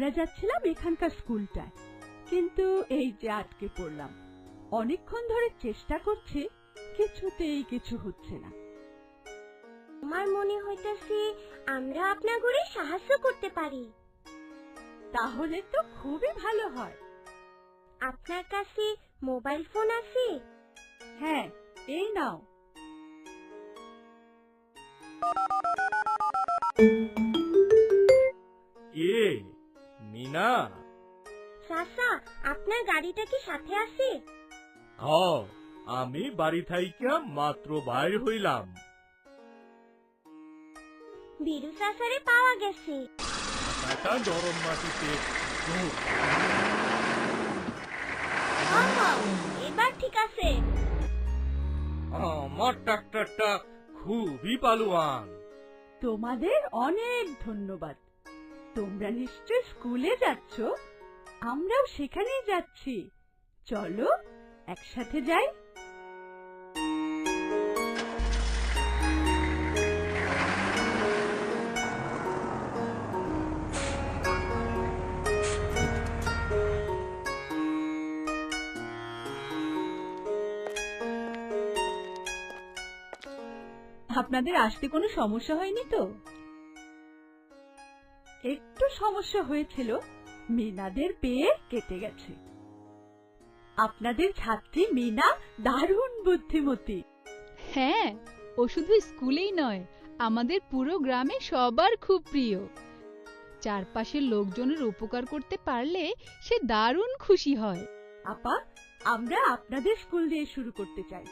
আমরা যাচ্ছিলাম এখানকার স্কুলটায়। কিন্তু এই যে আটকে পড়লাম অনেকক্ষণ ধরে চেষ্টা করছি কিছুতেই কিছু হচ্ছে না। আমার মনে হইতাছে আমরা আপনাগুড়ি সাহায্য করতে পারি। তাহলে তো খুবই ভালো হয়। আপনার কাছে মোবাইল ফোন আছে? হ্যাঁ এই নাও। আপনার গাড়িটা কি সাথে আছে? হ আমি বাড়ি থাইকা মাত্র বাইর হইলাম। বিরু চাচারে পাওয়া গেছে। নরম মাটিতে। আহা, এবার ঠিক আছে। আমার ট্রাক্টরটা খুবই পালুয়ান তোমাদের অনেক ধন্যবাদ। তোমরা নিশ্চয় স্কুলে যাচ্ছ? আমরাও সেখানেই যাচ্ছি। চলো, একসাথে যাই। আপনাদের আসতে কোনো সমস্যা হয়নি তো? একটু সমস্যা হয়েছিল। মিনাদের পেয়ে কেটে গেছে। আপনাদের ছাত্রী মিনা দারুণ বুদ্ধিমতী। হ্যাঁ ও শুধু স্কুলেই নয় আমাদের পুরো গ্রামে সবার খুব প্রিয়। চারপাশের লোকজনের উপকার করতে পারলে সে দারুণ খুশি হয়। আপা আমরা আপনাদের স্কুল দিয়ে শুরু করতে চাই।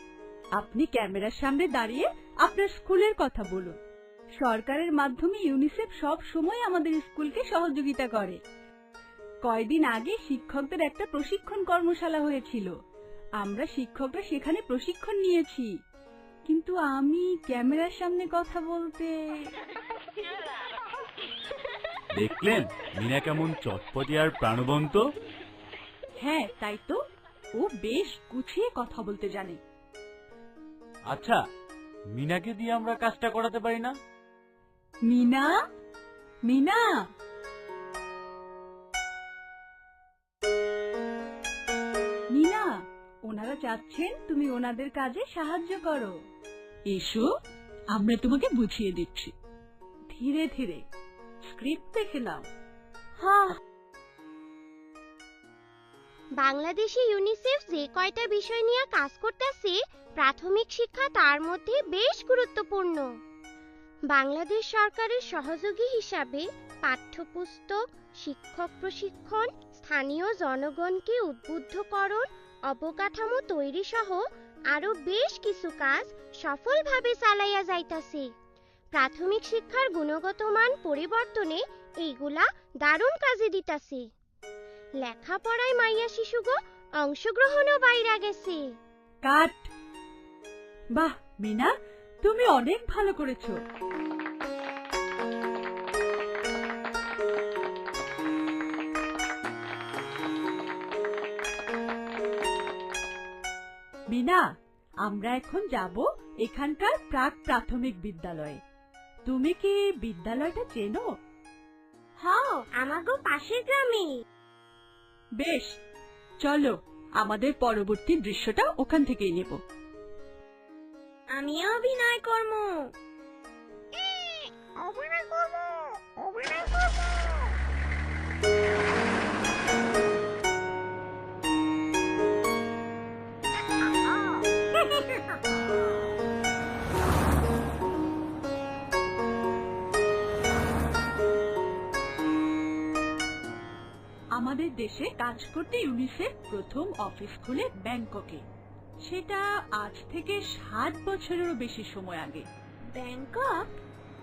আপনি ক্যামেরার সামনে দাঁড়িয়ে আপনার স্কুলের কথা বলুন। সরকারের মাধ্যমে ইউনিসেফ সব সময় আমাদের স্কুলকে সহযোগিতা করে। কয়দিন আগে শিক্ষকদের একটা প্রশিক্ষণ কর্মশালা হয়েছিল। আমরা শিক্ষকরা সেখানে প্রশিক্ষণ নিয়েছি। কিন্তু আমি ক্যামেরার সামনে কথা বলতে দেখলেন? মিনা কেমন চটপটি আর প্রাণবন্ত? হ্যাঁ তাই তো। ও বেশ গুছিয়ে কথা বলতে জানে। আচ্ছা মিনাকে দিয়ে আমরা কাজটা করাতে পারি না? মিনা? মিনা? মিনা ওনারা চাচ্ছেন তুমি ওনাদের কাজে সাহায্য করো। এসো আমরা তোমাকে বুঝিয়ে দিচ্ছি। ধীরে ধীরে স্ক্রিপ্ট দেখে নাও। হ্যাঁ। বাংলাদেশে ইউনিসেফ যে কয়টা বিষয় নিয়ে কাজ করতেছে প্রাথমিক শিক্ষা তার মধ্যে বেশ গুরুত্বপূর্ণ। বাংলাদেশ সরকারের সহযোগী হিসাবে পাঠ্যপুস্তক শিক্ষক প্রশিক্ষণ স্থানীয় জনগণকে উদ্বুদ্ধকরণ অবকাঠামো তৈরি সহ আরও বেশ কিছু কাজ সফলভাবে চালাইয়া যাইতাছে। প্রাথমিক শিক্ষার গুণগত মান পরিবর্তনে এইগুলা দারুণ কাজে দিতাছে। লেখাপড়ায় মাইয়া শিশুগো অংশগ্রহণও বাইরা গেছে। কাট। বাহ, মিনা, তুমি অনেক ভালো করেছ। মিনা আমরা এখন যাব এখানকার প্রাক প্রাথমিক বিদ্যালয়ে। তুমি কি বিদ্যালয়টা চেনো? হ্যাঁ আমাগো পাশের গ্রামে। বেশ চলো আমাদের পরবর্তী দৃশ্যটা ওখান থেকেই নেব। আমিও অভিনয় কর্ম অভিনয় করব? আমাদের দেশে কাজ করতে ইউনিসেফ প্রথম অফিস খুলে ব্যাংককে। সেটা আজ থেকে ষাট বছরেরও বেশি সময় আগে। ব্যাংকক?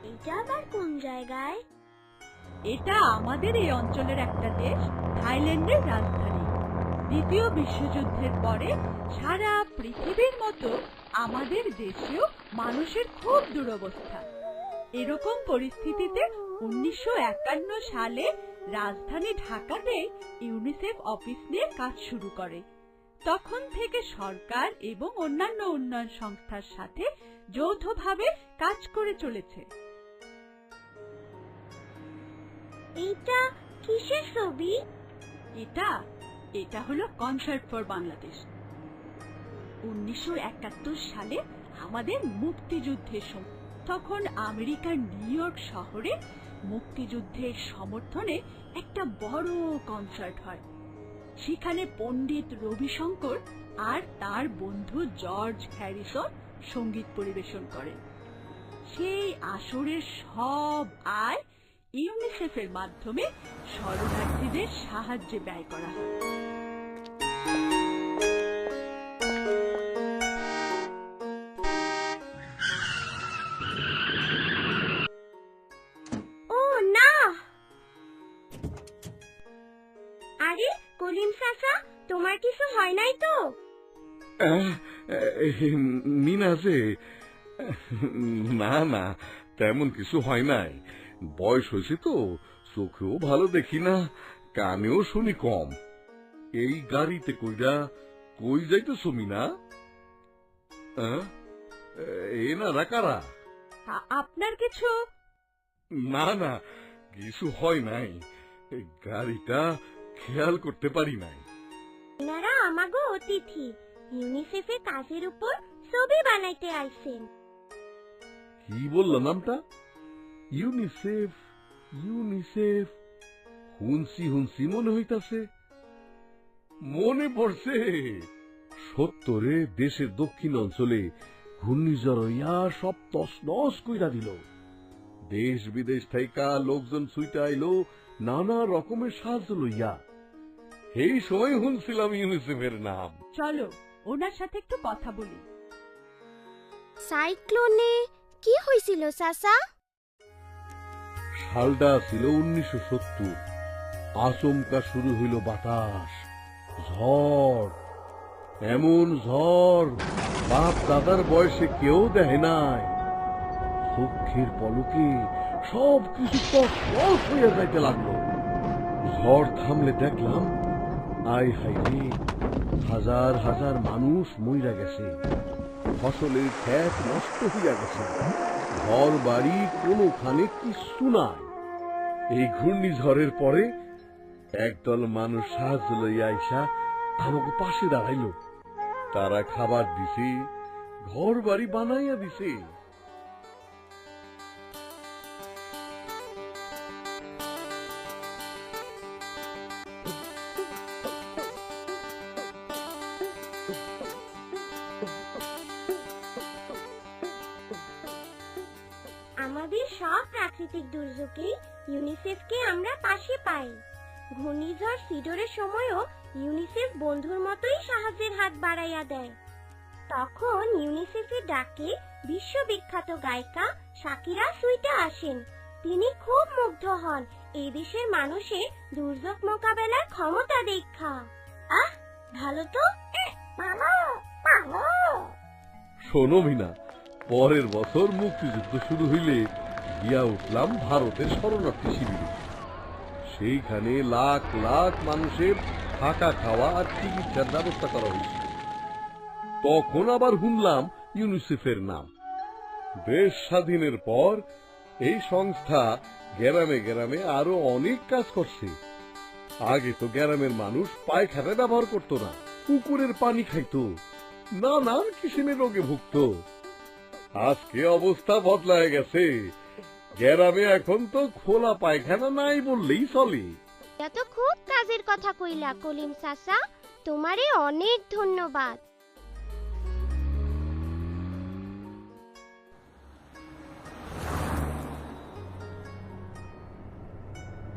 এটা আবার কোন জায়গায়? এটা আমাদের এই অঞ্চলের একটা দেশ থাইল্যান্ডের রাজধানী। দ্বিতীয় বিশ্বযুদ্ধের পরে সারা পৃথিবীর মতো আমাদের দেশেও মানুষের খুব দুরবস্থা। এরকম পরিস্থিতিতে উনিশশো একান্ন সালে রাজধানী ঢাকাতে ইউনিসেফ অফিস নিয়ে কাজ শুরু করে। তখন থেকে সরকার এবং অন্যান্য উন্নয়ন সংস্থার সাথে যৌথভাবে কাজ করে চলেছে। এইটা কিসের ছবি? এটা এটা হলো কনসার্ট ফর বাংলাদেশ। উনিশশো একাত্তর সালে আমাদের মুক্তিযুদ্ধের সময় তখন আমেরিকার নিউ ইয়র্ক শহরে মুক্তিযুদ্ধের সমর্থনে একটা বড় কনসার্ট হয়। সেখানে পণ্ডিত রবিশঙ্কর আর তার বন্ধু জর্জ হ্যারিসন সংগীত পরিবেশন করেন। সেই আসরের সব আয় ইউনিসেফের মাধ্যমে শরণার্থীদের সাহায্যে ব্যয় করা হয়। মিনা যে না না তেমন কিছু হয় নাই। বয়স হয়েছে তো চোখেও ভালো দেখি না কানেও শুনি কম। এই গাড়িতে কইরা কই যাইতেছো মিনা? এ না রাকারা আপনার কিছু? না না কিছু হয় নাই। এই গাড়িটা খেয়াল করতে পারি নাই। এনারা আমাগো অতিথি। ইউনিসেফের কাজের উপর ছবি বানাইতে আইছেন। কি বলল নামটা? ইউনিসেফ ইউনিসেফ হুনসি হুনসি মনে হইতাছে। মনে পড়ছে। সত্তরে দেশের দক্ষিণ অঞ্চলে ঘূর্ণিঝড় হইয়া সব তসনস কইরা দিল। দেশ বিদেশ থাইকা লোকজন ছুইটা আইলো নানা রকমের সাহায্য লইয়া। এই সময় শুনছিলাম ইউনিসেফের নাম। চলো ওনার সাথে একটু কথা বলি। সাইক্লোনে কি হয়েছিল চাচা সালটা ছিল উনিশশো সত্তর। আচমকা শুরু হইল বাতাস। ঝড়। এমন ঝড় বাপ দাদার বয়সে কেউ দেখে নাই। চোখের পলকে সব কিছু হইয়া যাইতে লাগল। ঝড় থামলে দেখলাম আয় হাই রে হাজার হাজার মানুষ মইরা গেছে। ফসলের ক্ষেত নষ্ট হইয়া গেছে। ঘর বাড়ি কোনোখানে কিচ্ছু নাই। এই ঘূর্ণিঝড়ের পরে একদল মানুষ সাহায্য লইয়া আইসা আমাকে পাশে দাঁড়াইল। তারা খাবার দিছে ঘর বাড়ি বানাইয়া দিছে। পাই ঘূর্ণিঝড় সিডরের সময়ও ইউনিসেফ বন্ধুর মতোই সাহায্যের হাত বাড়াইয়া দেয়। তখন ইউনিসেফের ডাকে বিশ্ববিখ্যাত গায়িকা শাকিরা সুইটে আসেন। তিনি খুব মুগ্ধ হন। এই দেশের মানুষের দুর্যোগ মোকাবেলার ক্ষমতা দেখা আহ, ভালো তো? শোনো মিনা, পরের বছর মুক্তিযুদ্ধ শুরু হইলে গিয়া উঠলাম ভারতের শরণার্থী শিবিরে। সেইখানে লাখ লাখ মানুষের থাকা খাওয়া আর চিকিৎসার ব্যবস্থা করা হয়েছে। তখন আবার শুনলাম ইউনিসেফের নাম। দেশ স্বাধীনের পর এই সংস্থা গ্রামে গ্রামে আরও অনেক কাজ করছে। আগে তো গ্রামের মানুষ পায়খানা ব্যবহার করতো না পুকুরের পানি খাইতো, নানান কিসিমের রোগে ভুগত। আজকে অবস্থা বদলায় গেছে। গ্রামে এখন তো খোলা পায়খানা নাই বললেই চলে। এটা তো খুব কাজের কথা কইলা কলিম চাচা। তোমারে অনেক ধন্যবাদ।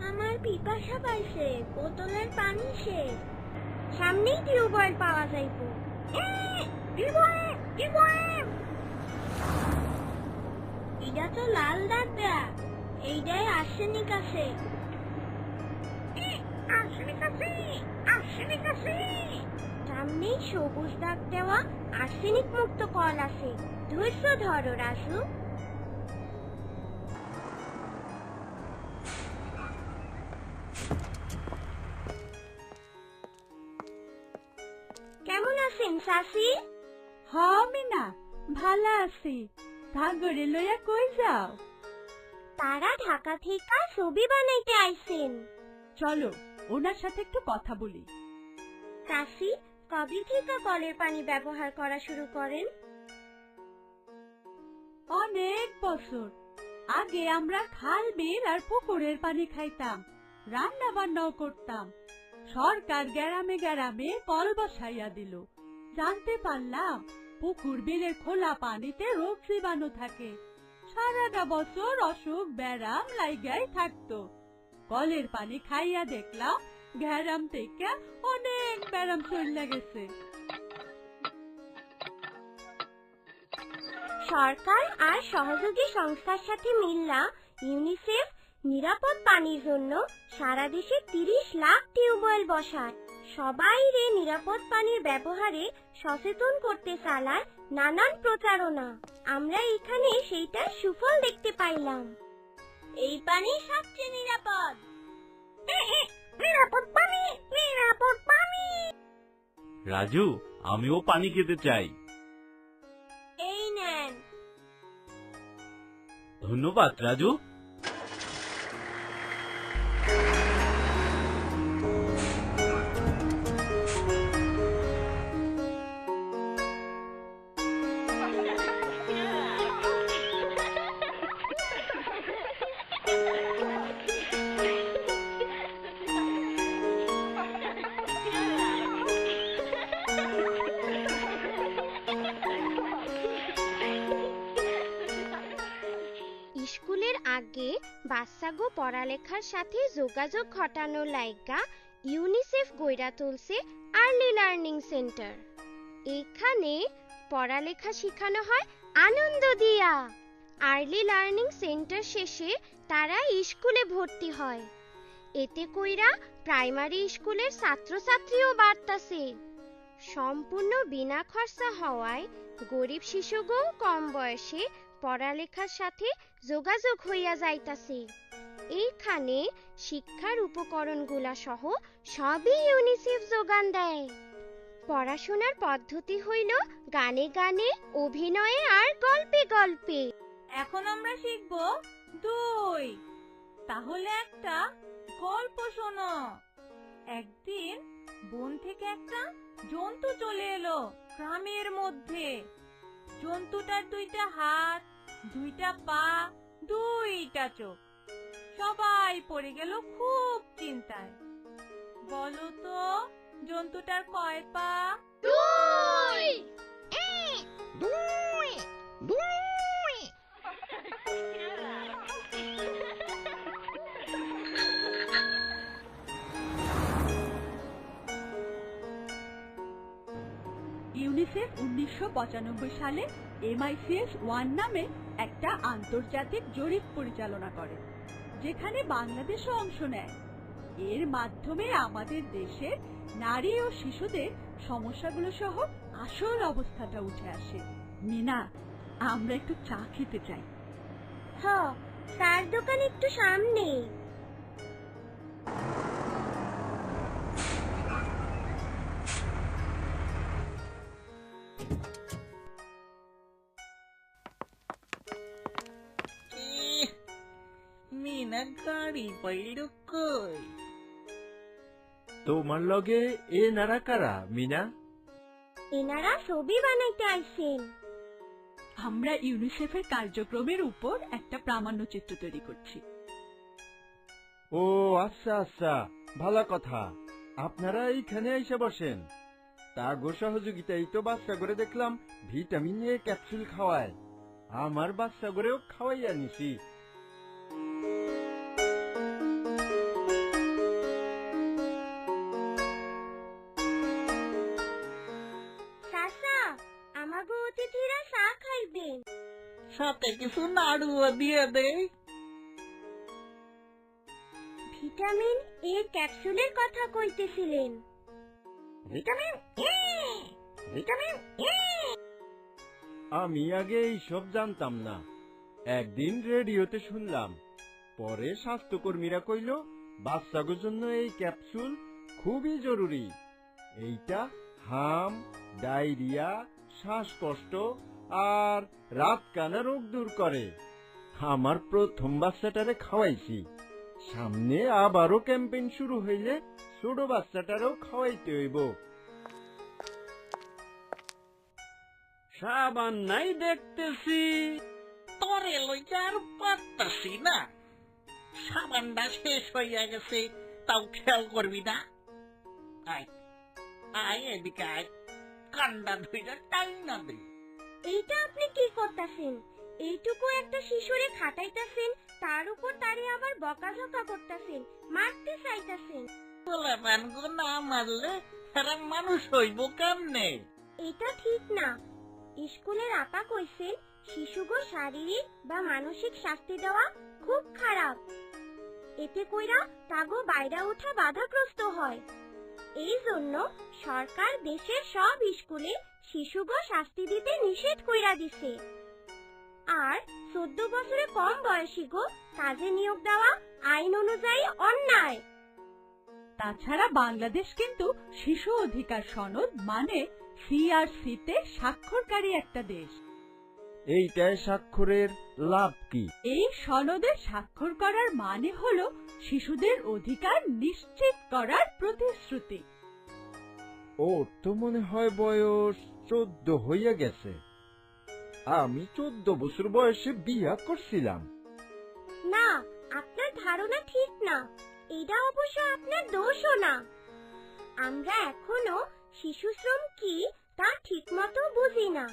আমার পিপাসা পাইছে বোতলের পানি শেষ। সামনেই টিউবওয়েল পাওয়া যাইব। এটা তো লাল দাগ এইটাই আর্সেনিক আছে সামনেই সবুজ দাগ দেওয়া আর্সেনিক মুক্ত কল আছে। ধৈর্য ধরো রাজু। কেমন আছেন শাসি হ মিনা। ভালো আছি। সাগরে লইয়া কই যাও? তারা ঢাকা থেকে ছবি বানাইতে আইছেন চলো ওনার সাথে একটু কথা বলি। চাষি কবে থেকে কলের পানি ব্যবহার করা শুরু করেন? অনেক বছর। আগে আমরা খাল বিল আর পুকুরের পানি খাইতাম রান্না বান্নাও করতাম। সরকার গ্রামে গ্রামে কল বসাইয়া দিল। জানতে পারলাম পুকুর বিলের খোলা পানিতে রোগ জীবাণু থাকে। সারাটা বছর অসুখ, ব্যারাম লাইগাই থাকতো। কলের পানি খাইয়া দেখলাম গ্যারাম থেকে অনেক ব্যারাম চলে গেছে। সরকার আর সহযোগী সংস্থার সাথে মিল্লা ইউনিসেফ নিরাপদ পানির জন্য। সারা দেশে তিরিশ লাখ টিউবওয়েল বসায় সবাই রে নিরাপদ পানির ব্যবহারে সচেতন করতে চালায় নানান প্রচারণা আমরা এখানে সেইটার সুফল দেখতে পাইলাম। এই পানি সবচেয়ে নিরাপদ। নিরাপদ পানি নিরাপদ পানি। রাজু আমিও পানি খেতে চাই। এই নেন। ধন্যবাদ রাজু। বাচ্চাগো পড়ালেখার সাথে যোগাযোগ ঘটানোর লাইগা ইউনিসেফ গইরা তুলছে আর্লি লার্নিং সেন্টার এখানে পড়ালেখা শেখানো হয় আনন্দ দিয়া। আর্লি লার্নিং সেন্টার শেষে তারা স্কুলে ভর্তি হয়। এতে কইরা প্রাইমারি স্কুলের ছাত্রছাত্রীও বাড়তাছে। সম্পূর্ণ বিনা খরচা হওয়ায় গরিব শিশুগো কম বয়সে পড়ালেখার সাথে যোগাযোগ হইয়া যাইতাছে। এইখানে শিক্ষার উপকরণগুলা সহ সবই ইউনিসেফ যোগান দেয়। পড়াশোনার পদ্ধতি হইল গানে গানে, অভিনয়ে আর গল্পে গল্পে। এখন আমরা শিখব দুই। তাহলে একটা গল্প শোনো। একদিন বন থেকে একটা জন্তু চলে এলো গ্রামের মধ্যে। জন্তুটার দুইটা হাত, দুইটা পা, দুইটা চোখ। সবাই পড়ে গেল খুব চিন্তায়। বলো তো জন্তুটার কয় পা? দুই! ইউনিসেফ উনিশশো পঁচানব্বই সালে এমআইসিএস ওয়ান নামে একটা আন্তর্জাতিক জরিপ পরিচালনা করে। যেখানে বাংলাদেশও অংশ নেয়। এর মাধ্যমে আমাদের দেশের নারী ও শিশুদের সমস্যাগুলো সহ আসল অবস্থাটা উঠে আসে। মিনা, আমরা একটু চা খেতে চাই। হ্যাঁ চায়ের দোকান একটু সামনে মিনা গাড়ি পাইল কই তোমার লগে এ নারা কারা মিনা এনারা ছবি বানাইতে আইছেন আমরা ইউনিসেফের কার্যক্রমের উপর একটা প্রামাণ্যচিত্র তৈরি করছি ও আচ্ছা আচ্ছা ভালো কথা আপনারা এইখানে এসে বসেন তা গো সহযোগিতাই তো বাচ্চা করে দেখলাম ভিটামিন এ ক্যাপসুল খাওয়ায় আমার বাচ্চা করেও খাওয়াইয়া নিছি সাথে কিছু নাড়ুও দিয়ে দে। ভিটামিন এ ক্যাপসুলের কথা কইতেছিলেন। Vitamin A! Vitamin A! আমি আগে এইসব জানতাম না। একদিন রেডিওতে শুনলাম পরে স্বাস্থ্যকর্মীরা কইল বাচ্চাগোর জন্য এই ক্যাপসুল খুবই জরুরি। এইটা হাম ডায়রিয়া শ্বাসকষ্ট আর রাত কানা রোগ দূর করে। আমার প্রথম বাচ্চাটারে খাওয়াইছি। সামনে আবারও ক্যাম্পেইন শুরু হইলে ছোট বাচ্চাটারও খাওয়াইতে হইব। সাবান নাই দেখতেছি। তরে লইয়া পারতাছি না। সাবানটা শেষ হইয়া গেছে, তাও খেয়াল করবি না। আয় আয় এদিকে আয়। কান্ডা ধইরা টাইম না দে। এইটা আপনি কি করতেছেন? এইটুকু একটা শিশুরে খাটাইতেছেন তার উপর তারে আবার বকাঝকা করতেছেন মারতে চাইতেছেন। বলে গো না মারলে এরা মানুষ হইব কেমনে? এটা ঠিক না। স্কুলের আপা কইছেন শিশুগো শারীরিক বা মানসিক শাস্তি দেওয়া খুব খারাপ। এতে কইরা তাগো বাইরে ওঠা বাধাগ্রস্ত হয়। এই জন্য সরকার দেশের সব স্কুলে শিশুগো শাস্তি দিতে নিষেধ কইরা দিছে। আর চোদ্দ বছরে কম বয়সী গো কাজে নিয়োগ দেওয়া আইন অনুযায়ী অন্যায়। তাছাড়া বাংলাদেশ কিন্তু শিশু অধিকার সনদ মানে সিআরসিতে স্বাক্ষরকারী একটা দেশ। এইটায় স্বাক্ষরের লাভ কি? এই সনদে স্বাক্ষর করার মানে হলো শিশুদের অধিকার নিশ্চিত করার প্রতিশ্রুতি। ওর তো মনে হয় বয়স চোদ্দ হইয়া গেছে। আমি চোদ্দ বছর বয়সে বিয়া করছিলাম। না, আপনার ধারণা ঠিক না। এটা অবশ্য আপনার দোষও না। আমরা এখনও শিশু শ্রম কি তা ঠিকমতো বুঝি না।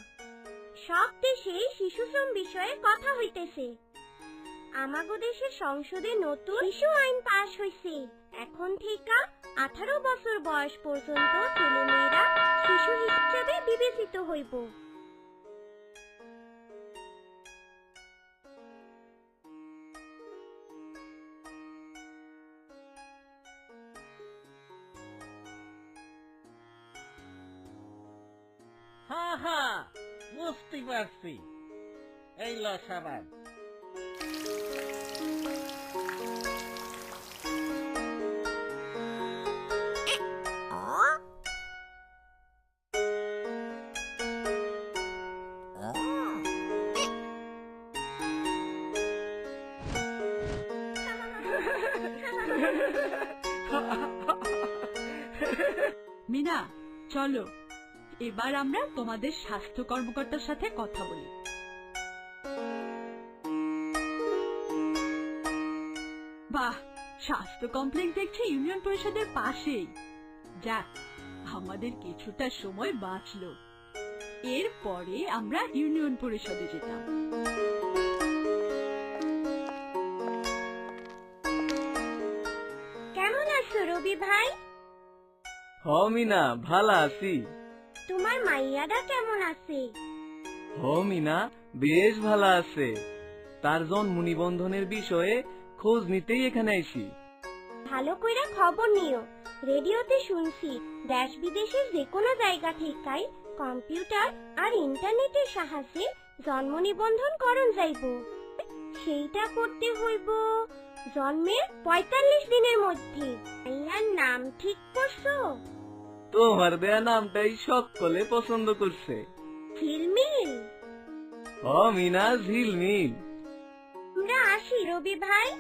সব দেশে শিশু শ্রম বিষয়ে কথা হইতেছে। আমাগো দেশের সংসদে নতুন শিশু আইন পাশ হইছে। এখন থেকে আঠারো বছর বয়স পর্যন্ত ছেলেমেয়েরা শিশু হিসেবে বিবেচিত হইব। হা হা, বুঝতে পারছি। এই ল সাবান মিনা, চলো। এবার আমরা তোমাদের স্বাস্থ্য কর্মকর্তার সাথে কথা বলি। বাহ, স্বাস্থ্য কমপ্লেক্স দেখছি ইউনিয়ন পরিষদের পাশেই। যাক, আমাদের কিছুটা সময় বাঁচলো। এরপরে আমরা ইউনিয়ন পরিষদে যেতাম। হ মিনা ভালা আছি। তোমার মাইয়াটা কেমন আছে? হ মিনা বেশ ভালা আছে। তার জন্ম নিবন্ধনের বিষয়ে খোঁজ নিতেই এখানে আইছি। ভালো কইরা খবর নিও। রেডিওতে শুনছি দেশ বিদেশের যে কোনো জায়গা থেকাই কম্পিউটার আর ইন্টারনেটের সাহায্যে জন্ম নিবন্ধন করণ যাইব। সেইটা করতে হইব জন্মের পঁয়তাল্লিশ দিনের মধ্যে। নাম ঠিক করছ? তোমার দেয়া নামটাই সকলে পছন্দ করছে। ঝিলমিল? হ মিনা ঝিলমিল। আমরা আসি রবি ভাই।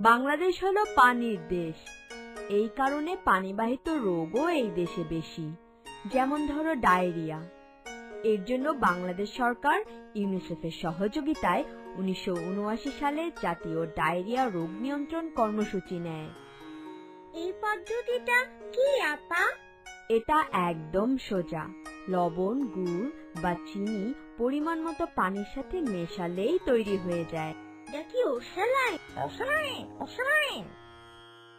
বাংলাদেশ হলো পানির দেশ। এই কারণে পানিবাহিত রোগও এই দেশে বেশি। যেমন ধরো ডায়রিয়া। এর জন্য বাংলাদেশ সরকার ইউনিসেফের সহযোগিতায় উনিশশো সালে জাতীয় ডায়রিয়া রোগ নিয়ন্ত্রণ কর্মসূচি নেয়। এই পদ্ধতিটা কি আপা? এটা একদম সোজা। লবণ গুড় বা চিনি পরিমাণ মতো পানির সাথে মেশালেই তৈরি হয়ে যায়। এটা কি অসাই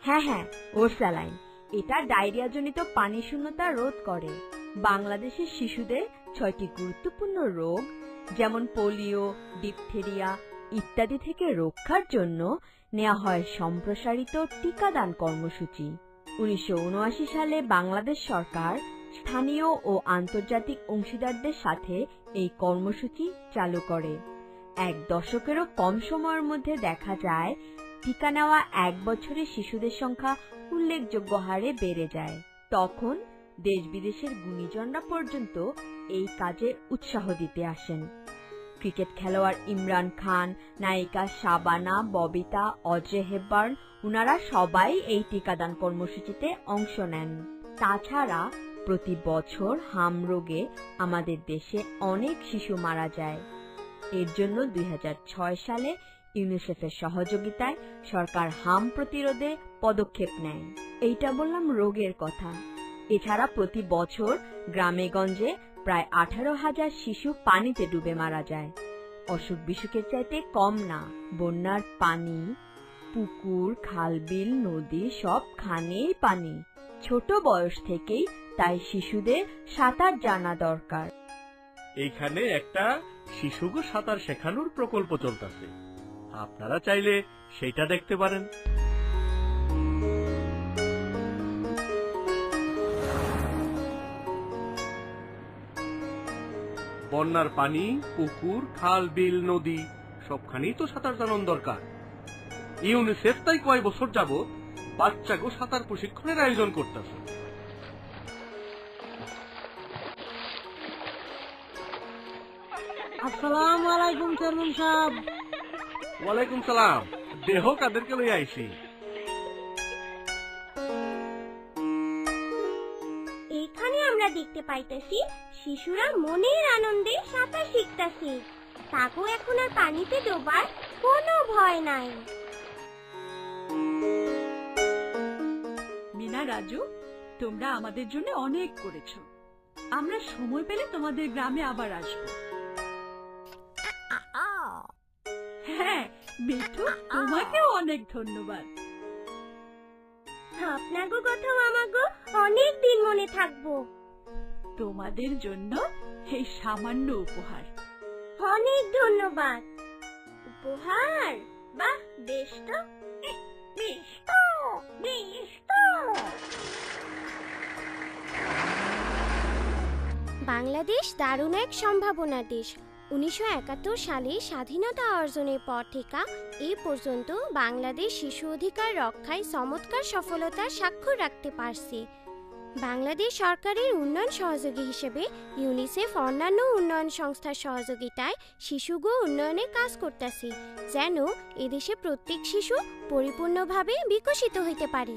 হ্যাঁ হ্যাঁ ও স্যালাইন এটা ডায়রিয়া জনিত পানি শূন্যতা রোধ করে। বাংলাদেশের শিশুদের ছয়টি গুরুত্বপূর্ণ রোগ যেমন পোলিও, ডিপথেরিয়া ইত্যাদি থেকে রক্ষার জন্য নেওয়া হয় সম্প্রসারিত টিকাদান কর্মসূচি। উনিশশো উনআশি সালে বাংলাদেশ সরকার স্থানীয় ও আন্তর্জাতিক অংশীদারদের সাথে এই কর্মসূচি চালু করে। এক দশকেরও কম সময়ের মধ্যে দেখা যায়, টিকা নেওয়া এক বছরে শিশুদের সংখ্যা উল্লেখযোগ্য হারে বেড়ে যায়। তখন দেশ বিদেশের গুণীজনরা পর্যন্ত এই কাজে উৎসাহ দিতে আসেন। ক্রিকেট খেলোয়াড় ইমরান খান, নায়িকা শাবানা, ববিতা, অজয় হেববার্ন, উনারা সবাই এই টিকাদান কর্মসূচিতে অংশ নেন। তাছাড়া প্রতি বছর হাম রোগে আমাদের দেশে অনেক শিশু মারা যায়। এর জন্য দুই হাজার ছয় সালে ইউনিসেফের সহযোগিতায় সরকার হাম প্রতিরোধে পদক্ষেপ নেয়। এইটা বললাম রোগের কথা। এছাড়া প্রতি বছর গ্রামে গঞ্জে প্রায় আঠারো হাজার শিশু পানিতে ডুবে মারা যায়। অসুখ বিসুখের চাইতে কম না। বন্যার পানি, পুকুর, খালবিল, নদী সব খানেই পানি। ছোট বয়স থেকেই তাই শিশুদের সাঁতার জানা দরকার। এইখানে একটা শিশুকে সাঁতার শেখানোর প্রকল্প চলতেছে। আপনারা চাইলে সেটা দেখতে পারেন। বন্যার পানি পুকুর খাল বিল নদী সবখানেই তো সাঁতার জানান দরকার। ইউনিসেফ তাই কয় বছর যাবত বাচ্চাগো সাঁতার প্রশিক্ষণের আয়োজন করতেছে। আসসালামু আলাইকুম চেয়ারম্যান সাহেব। ওয়ালাইকুম সালাম। দেহ কাদেরকে লই আইছি আমরা দেখতে পাইতেছি শিশুরা মনের আনন্দে সাঁতার শিখতাছে। তাকেও এখন আর পানিতে ডোবার কোনো ভয় নাই। মিনা রাজু তোমরা আমাদের জন্য অনেক করেছ। আমরা সময় পেলে তোমাদের গ্রামে আবার আসব। হ্যাঁ মিঠু তোমাকেও অনেক ধন্যবাদ। আপনাগো কথাও আমাগো অনেক দিন মনে থাকব। তোমাদের জন্য এই সামান্য উপহার। অনেক ধন্যবাদ। উপহার? বাহ বেশ তো। বেশ তো বেশ তো। বাংলাদেশ দারুণ এক সম্ভাবনা দেশ। উনিশশো একাত্তর সালে স্বাধীনতা অর্জনের পর থেকে এই পর্যন্ত বাংলাদেশ শিশু অধিকার রক্ষায় চমৎকার সফলতার স্বাক্ষর রাখতে পারছে। বাংলাদেশ সরকারের উন্নয়ন সহযোগী হিসেবে ইউনিসেফ অন্যান্য উন্নয়ন সংস্থার সহযোগিতায় শিশুগো উন্নয়নে কাজ করতেছি, যেন এদেশে প্রত্যেক শিশু পরিপূর্ণভাবে বিকশিত হইতে পারে।